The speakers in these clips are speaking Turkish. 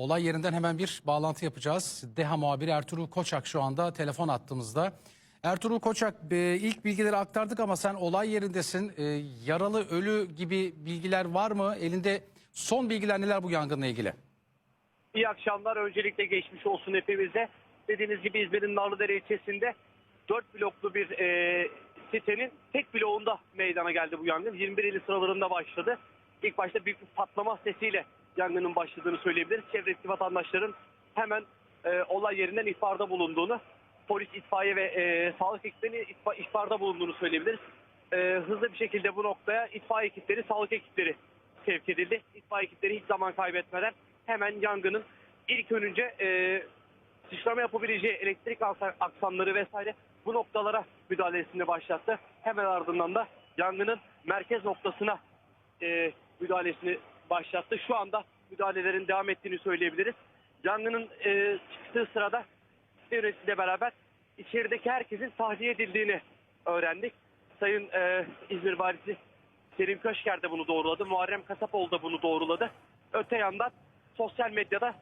Olay yerinden hemen bir bağlantı yapacağız. DEHA muhabiri Ertuğrul Koçak şu anda telefon attığımızda. Ertuğrul Koçak e, ilk bilgileri aktardık ama sen olay yerindesin. E, Yaralı, ölü gibi bilgiler var mı? Elinde son bilgiler neler bu yangınla ilgili? İyi akşamlar. Öncelikle geçmiş olsun hepimize. Dediğiniz gibi İzmir'in Narlıdere ilçesinde 4 bloklu bir e, sitenin tek bloğunda meydana geldi bu yangın. 21 ili sıralarında başladı. İlk başta büyük bir patlama sesiyle yangının başladığını söyleyebiliriz. Çevredeki vatandaşların hemen e, olay yerinden ihbarda bulunduğunu, polis, itfaiye ve e, sağlık ekiplerinin ihba- ihbarda bulunduğunu söyleyebiliriz. E, hızlı bir şekilde bu noktaya itfaiye ekipleri, sağlık ekipleri sevk edildi. İtfaiye ekipleri hiç zaman kaybetmeden hemen yangının ilk önce e, sıçrama yapabileceği elektrik aksa- aksamları vesaire bu noktalara müdahalesini başlattı. Hemen ardından da yangının merkez noktasına e, müdahalesini başlattı. Şu anda müdahalelerin devam ettiğini söyleyebiliriz. Yangının e, çıktığı sırada yöneticiyle beraber içerideki herkesin tahliye edildiğini öğrendik. Sayın e, İzmir Valisi Selim Köşker de bunu doğruladı. Muharrem Kasapoğlu da bunu doğruladı. Öte yandan sosyal medyada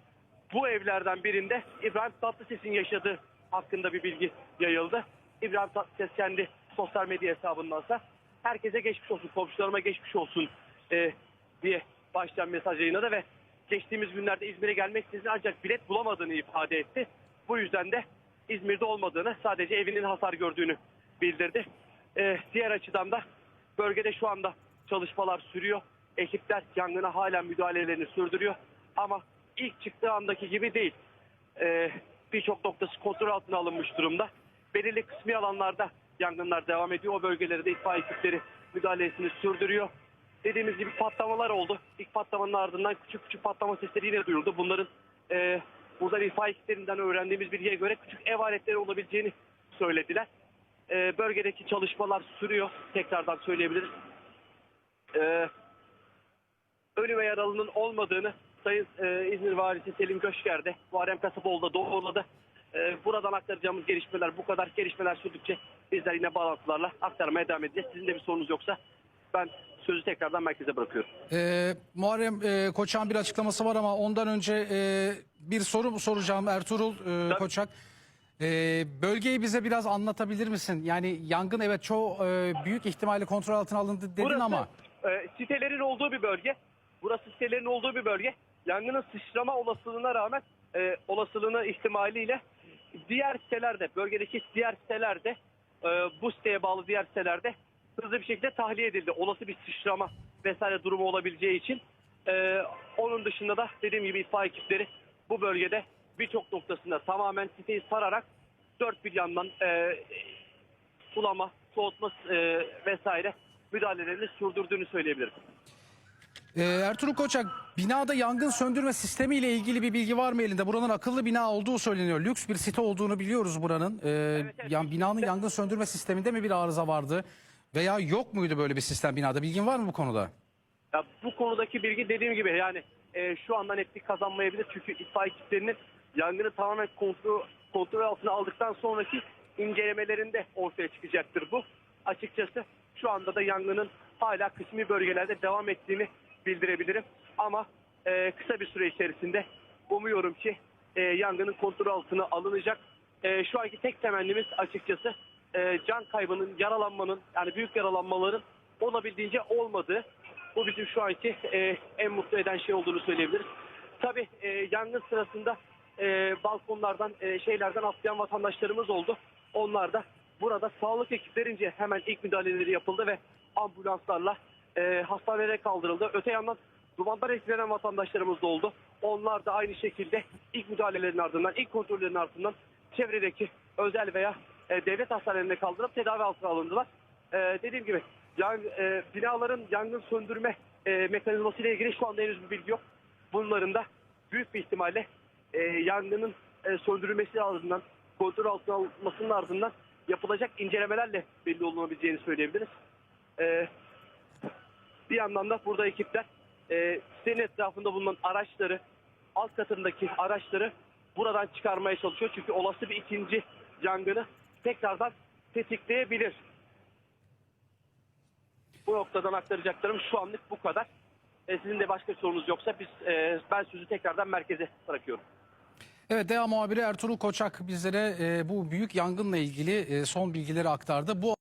bu evlerden birinde İbrahim Tatlıses'in yaşadığı hakkında bir bilgi yayıldı. İbrahim Tatlıses kendi sosyal medya hesabındansa herkese geçmiş olsun, komşularıma geçmiş olsun e, diye başlayan mesaj yayınladı ve geçtiğimiz günlerde İzmir'e gelmek istediğini ancak bilet bulamadığını ifade etti. Bu yüzden de İzmir'de olmadığını, sadece evinin hasar gördüğünü bildirdi. E, diğer açıdan da bölgede şu anda çalışmalar sürüyor. Ekipler yangına hala müdahalelerini sürdürüyor. Ama ilk çıktığı andaki gibi değil. Ee, Birçok noktası kontrol altına alınmış durumda. Belirli kısmi alanlarda yangınlar devam ediyor. O bölgelerde itfaiye ekipleri müdahalesini sürdürüyor. Dediğimiz gibi patlamalar oldu. İlk patlamanın ardından küçük küçük patlama sesleri yine duyuldu. Bunların e, buradan itfaiye ekiplerinden öğrendiğimiz bilgiye göre küçük ev aletleri olabileceğini söylediler. E, bölgedeki çalışmalar sürüyor. Tekrardan söyleyebiliriz. E, ölü ve yaralının olmadığını Sayın e, İzmir Valisi Selim Köşker de Muharrem Kasapoğlu da doğruladı. E, buradan aktaracağımız gelişmeler bu kadar. Gelişmeler sürdükçe bizler yine bağlantılarla aktarmaya devam edeceğiz. Sizin de bir sorunuz yoksa ben sözü tekrardan merkeze bırakıyorum. E, Muharrem e, Koçak'ın bir açıklaması var ama ondan önce e, bir soru soracağım Ertuğrul e, Koçak. E, bölgeyi bize biraz anlatabilir misin? Yani yangın evet çoğu e, büyük ihtimalle kontrol altına alındı dedin Burası ama... e, sitelerin olduğu bir bölge. Burası sitelerin olduğu bir bölge. Yangının sıçrama olasılığına rağmen e, olasılığını ihtimaliyle diğer sitelerde, bölgedeki diğer sitelerde e, bu siteye bağlı diğer sitelerde hızlı bir şekilde tahliye edildi. Olası bir sıçrama vesaire durumu olabileceği için. E, onun dışında da dediğim gibi itfaiye ekipleri bu bölgede birçok noktasında tamamen siteyi sararak dört bir yandan e, sulama, soğutma e, vesaire müdahalelerini sürdürdüğünü söyleyebilirim. Ee, Ertuğrul Koçak, binada yangın söndürme sistemi ile ilgili bir bilgi var mı elinde? Buranın akıllı bina olduğu söyleniyor. Lüks bir site olduğunu biliyoruz buranın. Ee, evet. yani binanın yangın söndürme sisteminde mi bir arıza vardı? Veya yok muydu böyle bir sistem binada? Bilgin var mı bu konuda? Ya bu konudaki bilgi dediğim gibi yani e, şu anda netlik kazanmayabilir. Çünkü itfaiye ekiplerinin yangını tamamen kontrol, kontrol altına aldıktan sonraki incelemelerinde ortaya çıkacaktır bu. Açıkçası şu anda da yangının hala kısmi bölgelerde devam ettiğini bildirebilirim. Ama e, kısa bir süre içerisinde umuyorum ki e, yangının kontrol altına alınacak. E, şu anki tek temennimiz açıkçası e, can kaybının, yaralanmanın yani büyük yaralanmaların olabildiğince olmadığı. Bu bizim şu anki e, en mutlu eden şey olduğunu söyleyebiliriz. Tabii e, yangın sırasında e, balkonlardan, e, şeylerden atlayan vatandaşlarımız oldu. Onlar da burada sağlık ekiplerince hemen ilk müdahaleleri yapıldı ve ambulanslarla e, hastanelere kaldırıldı. Öte yandan dumandan etkilenen vatandaşlarımız da oldu. Onlar da aynı şekilde ilk müdahalelerin ardından, ilk kontrollerin ardından çevredeki özel veya e, devlet hastanelerine kaldırıp tedavi altına alındılar. E, dediğim gibi yan, e, binaların yangın söndürme e, mekanizması ile ilgili şu anda henüz bir bilgi yok. Bunların da büyük bir ihtimalle e, yangının e, söndürülmesi ardından, kontrol altına alınmasının ardından yapılacak incelemelerle belli olunabileceğini söyleyebiliriz. E, bir yandan da burada ekipler e, sitenin etrafında bulunan araçları, alt katındaki araçları buradan çıkarmaya çalışıyor. Çünkü olası bir ikinci yangını tekrardan tetikleyebilir. Bu noktadan aktaracaklarım şu anlık bu kadar. E, sizin de başka sorunuz yoksa biz e, ben sözü tekrardan merkeze bırakıyorum. Evet DEA muhabiri Ertuğrul Koçak bizlere e, bu büyük yangınla ilgili e, son bilgileri aktardı. Bu